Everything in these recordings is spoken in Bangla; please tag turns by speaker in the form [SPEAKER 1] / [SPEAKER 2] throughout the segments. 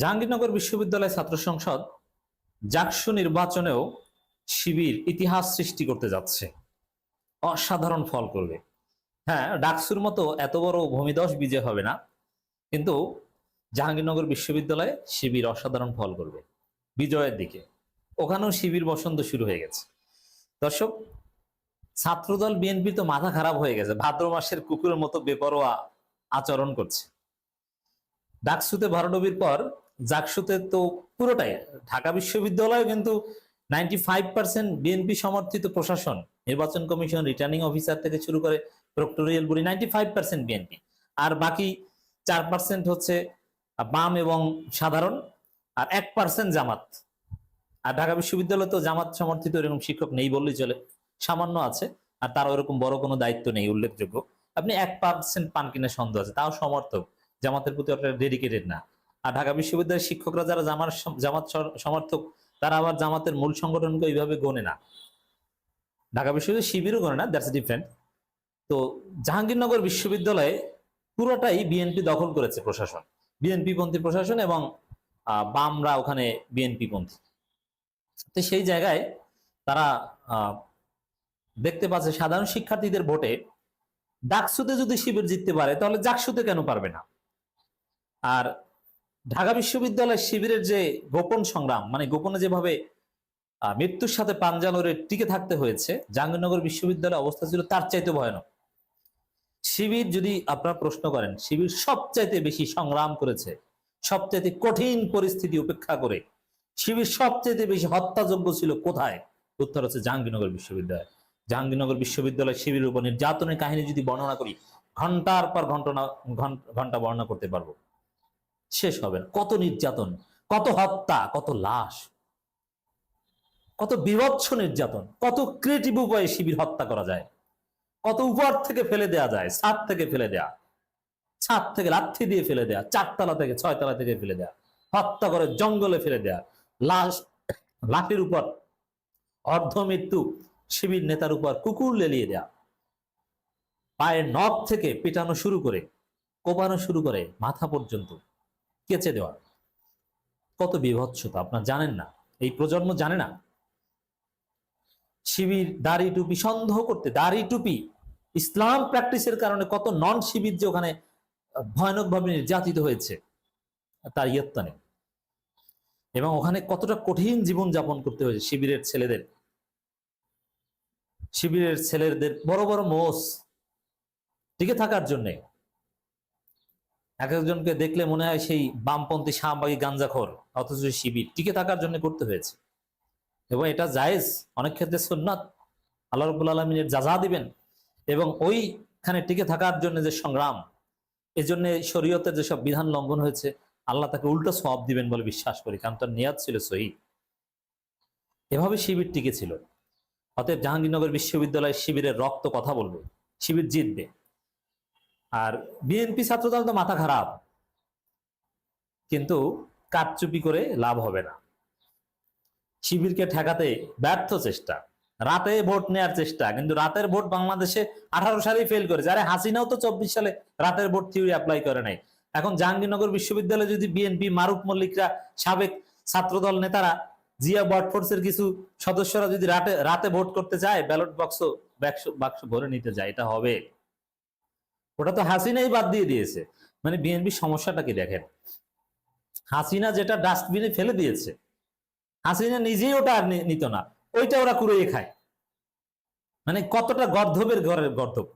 [SPEAKER 1] জাহাঙ্গীরনগর বিশ্ববিদ্যালয় ছাত্র সংসদ জাকসু নির্বাচনেও শিবির ইতিহাস সৃষ্টি করতে যাচ্ছে। অসাধারণ ফল করবে। হ্যাঁ ডাকসুর মতো এত বড় ভূমিদশ বিজয় হবে না, কিন্তু জাহাঙ্গীরনগর বিশ্ববিদ্যালয়ে শিবির অসাধারণ ফল করবে বিজয়ের দিকে। ওখানেও শিবির বসন্ত শুরু হয়ে গেছে। দর্শক, ছাত্রদল বিএনপি তো মাথা খারাপ হয়ে গেছে, ভাদ্র মাসের কুকুরের মতো বেপরোয়া আচরণ করছে। ডাকসুতে ভরাডবির পর জাকসুতে তো পুরোটাই। ঢাকা বিশ্ববিদ্যালয় কিন্তু নাইনটি ফাইভ পার্সেন্ট বিএনপি সমর্থিত প্রশাসন, নির্বাচন কমিশন রিটার্নিং অফিসার থেকে শুরু করে proctorial body ninety five percent BNP আর বাকি চার পার্সেন্ট হচ্ছে বাম এবং সাধারণ, আর এক পার্সেন্ট জামাত। আর ঢাকা বিশ্ববিদ্যালয়ে তো জামাত সমর্থিত এরকম শিক্ষক নেই বললেই চলে, সামান্য আছে, আর তার ওরকম বড় কোনো দায়িত্ব নেই, উল্লেখযোগ্য। আপনি এক পার্সেন্ট পান কিনা সন্দেহ আছে, তাও সমর্থক, জামাতের প্রতি অতটা ডেডিকেটেড না। আর ঢাকা বিশ্ববিদ্যালয়ের শিক্ষকরা যারা জামার জামাত সমর্থক, তারা আবার জামাতের মূল সংগঠনকে ওইভাবে গণে না। ঢাকা বিশ্ববিদ্যালয় শিবিরও গণে না দ্যাটস ডিফারেন্ট তো জাহাঙ্গীরনগর বিশ্ববিদ্যালয়ে পুরোটাই বিএনপি দখল করেছে প্রশাসন। বিএনপি পন্থী প্রশাসন এবং বামরা ওখানে বিএনপি পন্থী। তো সেই জায়গায় তারা দেখতে পাচ্ছে সাধারণ শিক্ষার্থীদের ভোটে ডাকসুতে যদি শিবির জিততে পারে, তাহলে জাকসুতে কেন পারবে না? আর ঢাকা বিশ্ববিদ্যালয়ের শিবিরের যে গোপন সংগ্রাম মানে গোপনে যেভাবে মৃত্যুর সাথে পাঞ্জা টিকে থাকতে হয়েছে, জাহাঙ্গীরনগর বিশ্ববিদ্যালয়ের অবস্থা ছিল তার চাইতে ভয়ানক। শিবির যদি আপনারা প্রশ্ন করেন, শিবির সবচাইতে বেশি সংগ্রাম করেছে, সবচাইতে কঠিন পরিস্থিতি উপেক্ষা করে, শিবির সবচাইতে বেশি হত্যাযোগ্য ছিল কোথায়? উত্তর হচ্ছে জাহাঙ্গীরনগর বিশ্ববিদ্যালয়। জাহাঙ্গীরনগর বিশ্ববিদ্যালয় শিবিরের উপর নির্যাতনের কাহিনী যদি বর্ণনা করি, ঘণ্টার পর ঘণ্টা ঘণ্টা বর্ণনা করতে পারব। শেষ হবে না। কত নির্যাতন, কত হত্যা, কত লাশ, কত বিভৎস নির্যাতন, কত ক্রিয়েটিভ উপায়ে শিবির হত্যা করা যায়, কত উপর থেকে ফেলে দেয়া যায়, ছাদ থেকে ফেলে দেয়া, ছাদ থেকে লাথি দিয়ে ফেলে দেয়া, চারতলা থেকে ছয়তলা থেকে ফেলে দেয়া, হত্যা করে জঙ্গলে ফেলে দেয়া, লাশ, লাঠির উপর অর্ধ মৃত্যু শিবির নেতার উপর কুকুর লেলিয়ে দেয়া, পায়ের নখ থেকে পেটানো শুরু করে, কোপানো শুরু করে মাথা পর্যন্ত। কেচে দেওয়া কত বিভৎসতা, আপনার জানেন না। এই প্রজন্ম জানে না। শিবির, দাড়ি টুপি সন্দেহ করতে, দাড়ি টুপি, ইসলাম প্র্যাকটিসের কারণে কত নন শিবির যে ওখানে, ভয়ানকভাবে নির্যাতিত হয়েছে, তার ইয়ত্তা নেই। এবং ওখানে কতটা কঠিন জীবন যাপন করতে হয়েছে শিবিরের ছেলেদের। শিবিরের ছেলেদের বড় বড় মোষ টিকে থাকার জন্যে। এক একজনকে দেখলে মনে হয় সেই বামপন্থী শাহবাগী গাঞ্জাখোর, অথচ শিবির। টিকে থাকার জন্য করতে হয়েছে। এবং এটা জায়েজ, অনেক ক্ষেত্রে সুন্নাত। আল্লাহ রবুল আলমিনের যাজা দিবেন। এবং ওইখানে টিকে থাকার জন্য যে সংগ্রাম, এজন্য শরীয়তের যেসব বিধান লঙ্ঘন হয়েছে, আল্লাহ তাকে উল্টো সব দিবেন বলে বিশ্বাস করি, কারণ তার নিয়াদ ছিল সহি। এভাবে শিবির টিকে ছিল। অতএব জাহাঙ্গীরনগর বিশ্ববিদ্যালয় শিবিরের রক্ত কথা বলবে, শিবির জিতবে। আর বিএনপি ছাত্রদল তো মাথা খারাপ। কিন্তু কারচুপি করে লাভ হবে না। শিবিরকে ঠেকাতে ব্যর্থ চেষ্টা। রাতে ভোট নেওয়ার চেষ্টা, কিন্তু রাতের ভোট বাংলাদেশে আঠারো সালে ফেল করেছে। আরে হাসিনাও তো চব্বিশ সালে রাতের ভোট থিওরি অ্যাপ্লাই করে নাই। এখন জাহাঙ্গীরনগর বিশ্ববিদ্যালয়ে যদি বিএনপি মারুফ মল্লিকরা, সাবেক ছাত্রদল নেতারা, জিয়া বটফোর্সের কিছু সদস্যরা যদি রাতে রাতে ভোট করতে চায় ব্যালট বাক্স বাক্স ভরে নিতে যায়, এটা হবে। ওটা তো হাসিনাই বাদ দিয়ে দিয়েছে। মানে বিএনপি সমস্যাটা কি দেখেন? হাসিনা যেটা ডাস্টবিনে ফেলে দিয়েছে, হাসিনা নিজেই ওটা আর নিত না। ওইটা ওরা কুড়িয়ে খায়। মানে কতটা গর্ধবের ঘরের গর্ধব।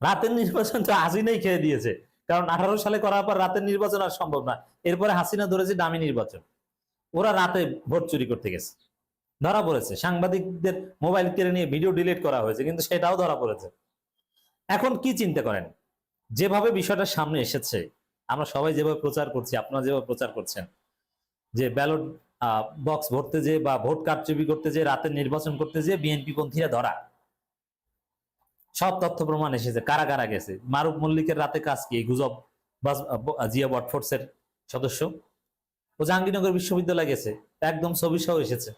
[SPEAKER 1] রাতের নির্বাচন তো হাসিনাই খেয়ে দিয়েছে। কারণ আঠারো সালে করার পর রাতের নির্বাচন আর সম্ভব না। এরপরে হাসিনা ধরেছে দামি নির্বাচন। ওরা রাতে ভোট চুরি করতে গেছে। ধরা পড়েছে। সাংবাদিকদের মোবাইল কেড়ে নিয়ে ভিডিও ডিলিট করা হয়েছে, কিন্তু সেটাও ধরা পড়েছে। এখন কি চিন্তা করেন? যেভাবে বিষয়টা সামনে এসেছে, আমরা সবাই যেভাবে প্রচার করছি, আপনারা যেভাবে প্রচার করছেন, যে ব্যালট বক্স ভরতে যে বা ভোট কারচুপি করতে যে রাতে নির্বাচন করতে যে বিএনপি পন্থীরা ধরা। সব তথ্য প্রমাণ এসেছে। কারা কারা গেছে? মারুফ মল্লিকের রাতে কাজ কি? গুজব জিয়া বটফোর্সের সদস্য। ও জাহাঙ্গীরনগর বিশ্ববিদ্যালয়ে গেছে। একদম ছবি সহ এসেছে।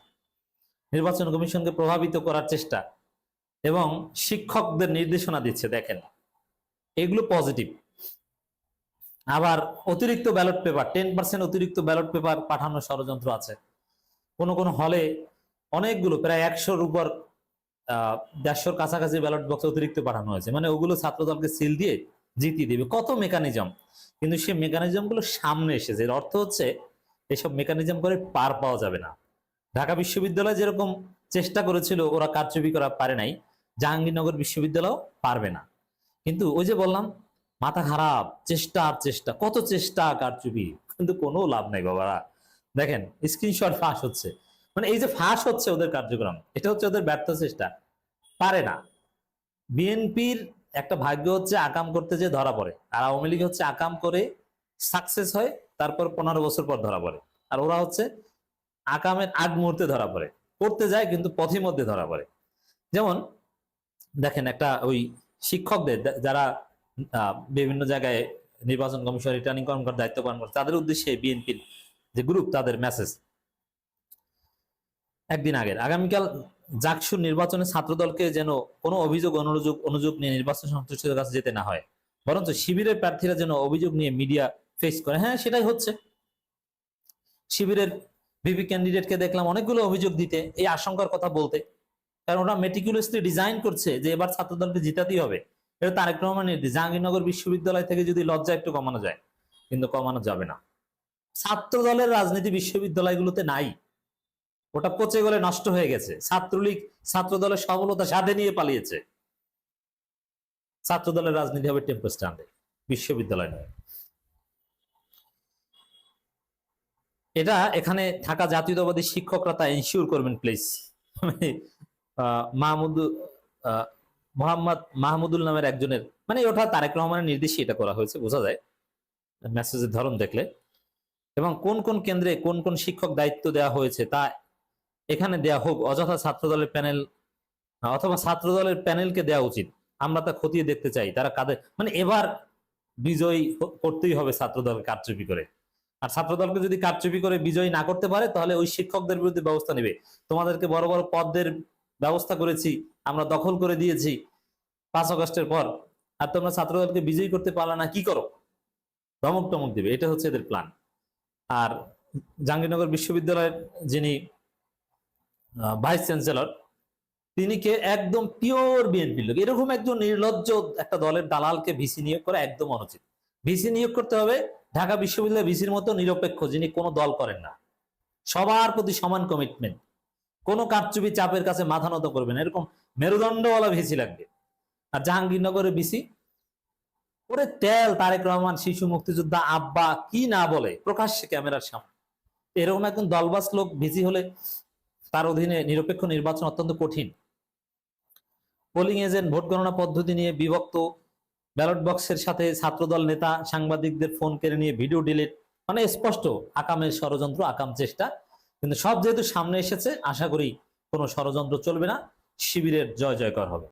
[SPEAKER 1] নির্বাচন কমিশনকে প্রভাবিত করার চেষ্টা। এবং শিক্ষকদের নির্দেশনা দিচ্ছে, দেখেন। এগুলো পজিটিভ আবার অতিরিক্ত ব্যালট পেপার টেন পার্সেন্ট অতিরিক্ত ব্যালট পেপার পাঠানোর ষড়যন্ত্র আছে। কোন কোন হলে অনেকগুলো, প্রায় একশোর উপর দেড়শোর কাছাকাছি ব্যালট বক্স অতিরিক্ত পাঠানো হয়েছে। মানে ওগুলো ছাত্রদলকে সিল দিয়ে জিতিয়ে দেবে। কত মেকানিজম কিন্তু সেই মেকানিজমগুলো সামনে এসেছে। এর অর্থ হচ্ছে, এসব মেকানিজম করে পার পাওয়া যাবে না। ঢাকা বিশ্ববিদ্যালয় যেরকম চেষ্টা করেছিল ওরা কারচুপি করা পারে নাই, জাহাঙ্গীরনগর বিশ্ববিদ্যালয় পারবে না। কিন্তু ওই যে বললাম, মাথা খারাপ, চেষ্টা আর চেষ্টা, কত চেষ্টা কারচুপি, কিন্তু কোনো লাভ নাই বাবারা। দেখেন স্ক্রিনশট ফাঁস হচ্ছে। মানে এই যে ফাঁস হচ্ছে ওদের কার্যক্রম, এটা হচ্ছে ওদের ব্যর্থ চেষ্টা। পারে না। বিএনপির একটা ভাগ্য হচ্ছে আকাম করতে যে ধরা পড়ে, আর আওয়ামী লীগ হচ্ছে আকাম করে সাকসেস হয়, তারপর পনেরো বছর পর ধরা পড়ে। আর ওরা হচ্ছে আকামের আগ মুহূর্তে ধরা পড়ে। করতে যায় কিন্তু পথের মধ্যে ধরা পড়ে। যেমন দেখেন একটা ওই শিক্ষকদের যারা বিভিন্ন জায়গায় নির্বাচন কমিশন রিটার্নিং কর্মকর্তা, দায়িত্ব পালন করে তাদের উদ্দেশ্যে বিএনপির যে গ্রুপ তাদের মেসেজ একদিন আগের, আগামীকাল জাকসুর নির্বাচনে ছাত্রদলকে যেন কোনো অভিযোগ, অনুযোগ অনুযোগ নিয়ে নির্বাচন সংশ্লিষ্টদের কাছে যেতে না হয়, বরঞ্চ শিবিরের প্রার্থীরা যেন অভিযোগ নিয়ে মিডিয়া ফেস করে। হ্যাঁ সেটাই হচ্ছে। শিবিরের ভিপি ক্যান্ডিডেটকে দেখলাম অনেকগুলো অভিযোগ দিতে, এই আশঙ্কার কথা বলতে। কারণ ওরা মেটিকুলাসলি ডিজাইন করছে যে এবার ছাত্রদলকে জিতাতেই হবে। এটা তারেক রহমানের জাহাঙ্গীরনগর বিশ্ববিদ্যালয় থেকে যদি লজ্জা একটু কমানো যায়, কিন্তু কমানো যাবে না। ছাত্র দলের রাজনীতি বিশ্ববিদ্যালয়গুলোতে নাই। ওটা পচে গলে নষ্ট হয়ে গেছে। ছাত্রলীগ ছাত্র দলের সফলতা সাথে নিয়ে পালিয়েছে। ছাত্র দলের রাজনীতি হবে টেম্পো স্ট্যান্ডে, বিশ্ববিদ্যালয় নয়। এটা এখানে থাকা জাতীয়তাবাদী শিক্ষকরা তা এনশিওর করবেন প্লিজ মাহমুদ আহ, মোহাম্মদ মাহমুদুল নামের একজনের মানে ওটা তারেক রহমানের নির্দেশে এটা করা হয়েছে বোঝা যায়? মেসেজের ধরন দেখলে। এবং কোন কোন কেন্দ্রে কোন কোন শিক্ষক দায়িত্ব দেওয়া হয়েছে তা এখানে দেয়া হোক অযথা ছাত্র দলের প্যানেল অথবা ছাত্র দলের প্যানেলকে দেওয়া উচিত। আমরা তা খতিয়ে দেখতে চাই তারা কাদের মানে এবার বিজয়ী করতেই হবে ছাত্র দলকে কারচুপি করে। আর ছাত্র দলকে যদি কারচুপি করে বিজয়ী না করতে পারে, তাহলে ওই শিক্ষকদের বিরুদ্ধে ব্যবস্থা নেবে। তোমাদেরকে বড় বড় পদের ব্যবস্থা করেছি, আমরা দখল করে দিয়েছি পাঁচ আগস্টের পর। আর তোমরা ছাত্র দলকে বিজয়ী করতে পারলে না, কি করো? ধমক টমক দিবে, এটা হচ্ছে এদের প্ল্যান আর জাহাঙ্গীরনগর বিশ্ববিদ্যালয়ের যিনি ভাইস চ্যান্সেলর তিনি কে একদম পিওর বিএনপি লোক। এরকম একজন নির্লজ্জ একটা দলের দালালকে ভিসি নিয়োগ করা একদম অনুচিত। ভিসি নিয়োগ করতে হবে ঢাকা বিশ্ববিদ্যালয় ভিসির মতো নিরপেক্ষ যিনি কোনো দল করেন না। সবার প্রতি সমান কমিটমেন্ট কোনো কারচুপি চাপের কাছে মাথা নত করবে না। এরকম মেরুদণ্ডওয়ালা ভিসি লাগবে। আর জাহাঙ্গীরনগরের ভিসি? ওরে তেল, তারেক রহমান, শিশু মুক্তিযোদ্ধা, আব্বা, কি না বলে, প্রকাশ্যে ক্যামেরার সামনে। এরকম একজন দলবাস লোক ভিসি হলে তার অধীনে নিরপেক্ষ নির্বাচন অত্যন্ত কঠিন। পোলিং এজেন্ট ভোট গণনা পদ্ধতি নিয়ে বিভক্ত ব্যালট বক্সের সাথে ছাত্রদল নেতা সাংবাদিকদের ফোন কেড়ে নিয়ে ভিডিও ডিলিট মানে স্পষ্ট আকামের ষড়যন্ত্র, আকাম চেষ্টা। কিন্তু সব যেহেতু সামনে এসেছে, আশা করি কোনো ষড়যন্ত্র চলবে না। শিবিরের জয় জয়কর হবে।